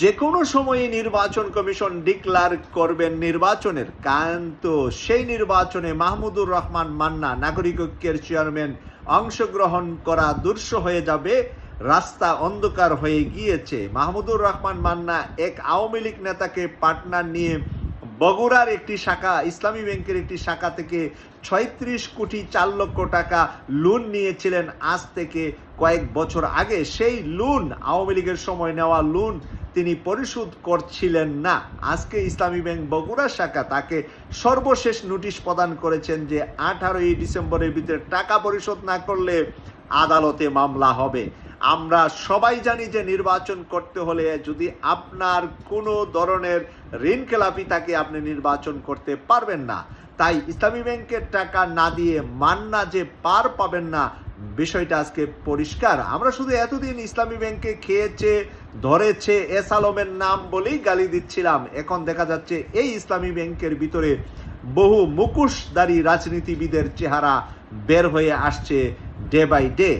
যে কোনো সময়ে নির্বাচন কমিশন ডিক্লার করবেন নির্বাচনের কিন্তু সেই নির্বাচনে মাহমুদুর রহমান মান্না, নাগরিক ঐক্যের চেয়ারম্যান, অংশগ্রহণ করা দুর্শ হয়ে যাবে, রাস্তা অন্ধকার হয়ে গিয়েছে। মাহমুদুর রহমান মান্না এক আওয়ামী লীগ নেতাকে পার্টনার নিয়ে বগুড়ার একটি শাখা, ইসলামী ব্যাংকের একটি শাখা থেকে ছয়ত্রিশ কোটি চার লক্ষ টাকা লোন নিয়েছিলেন। আজ থেকে কয়েক বছর আগে সেই লোন আওয়ামী লীগের সময় নেওয়া লোন তিনি পরিশোধ করছিলেন না। আজকে ইসলামী ব্যাংক বগুড়া শাখা তাকে সর্বশেষ নোটিশ প্রদান করেছেন যে আঠারোই ডিসেম্বরের ভিতরে টাকা পরিশোধ না করলে আদালতে মামলা হবে। আমরা সবাই জানি যে নির্বাচন করতে হলে যদি আপনার কোনো ধরনের ঋণ খেলাপি তাকে আপনি নির্বাচন করতে পারবেন না। তাই ইসলামী ব্যাংকের টাকা না দিয়ে মান্না যে পার পাবেন না, বিষয়টা আজকে পরিষ্কার। আমরা শুধু এতদিন ইসলামী ব্যাংকে খেয়েছে ধরেছে এস আলমের নাম বলেই গালি দিচ্ছিলাম। এখন দেখা যাচ্ছে এই ইসলামী ব্যাংকের ভিতরে বহু মুকুশদারী রাজনীতিবিদের চেহারা বের হয়ে আসছে ডে বাই ডে